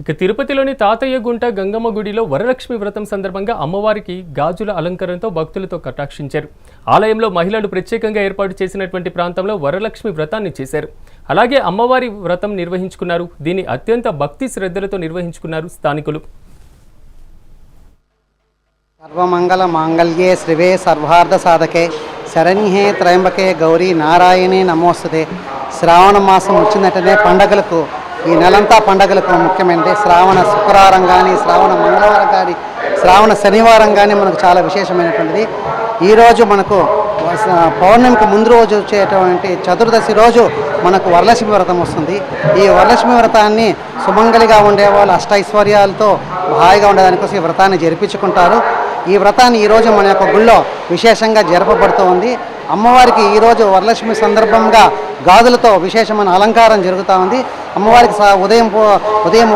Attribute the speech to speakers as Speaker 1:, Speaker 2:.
Speaker 1: ఇక తిరుపతిలోని తాతయ్య గుంట గంగమ్మ గుడిలో వరలక్ష్మి వ్రతం సందర్భంగా అమ్మవారికి గాజుల అలంకరణతో భక్తులతో కటాక్షించారు. ఆలయంలో మహిళలు ప్రత్యేకంగా ఏర్పాటు చేసినటువంటి ప్రాంతంలో వరలక్ష్మి వ్రతాన్ని చేశారు. అలాగే అమ్మవారి వ్రతం నిర్వహించుకున్నారు. దీన్ని అత్యంత భక్తి శ్రద్ధలతో నిర్వహించుకున్నారు స్థానికులు.
Speaker 2: సర్వమంగళ మాంగళ్యే శ్రీవే సర్వార్థ సాధకే. శరణ్యే త్రయంబకే గౌరీ నారాయణే నమోస్తుదే శ్రావణ మాసం వచ్చినట్టనే పండగలకు ఈ నెలంతా పండగలకు ముఖ్యమైనది. శ్రావణ శుక్రవారం కానీ శ్రావణ మంగళవారం కానీ శ్రావణ శనివారం కానీ మనకు చాలా విశేషమైనటువంటిది. ఈరోజు మనకు పౌర్ణమికి ముందు రోజు వచ్చేటువంటి చతుర్దశి రోజు మనకు వరలక్ష్మి వ్రతం వస్తుంది. ఈ వరలక్ష్మి వ్రతాన్ని సుమంగలిగా ఉండేవాళ్ళు అష్టైశ్వర్యాలతో హాయిగా ఉండేదానికోసం ఈ వ్రతాన్ని జరిపించుకుంటారు. ఈ వ్రతాన్ని ఈరోజు మన యొక్క గుళ్ళో విశేషంగా జరపబడుతూ ఉంది. అమ్మవారికి ఈరోజు వరలక్ష్మి సందర్భంగా గాజులతో విశేషమైన అలంకారం జరుగుతూ ఉంది. అమ్మవారికి ఉదయం ఉదయం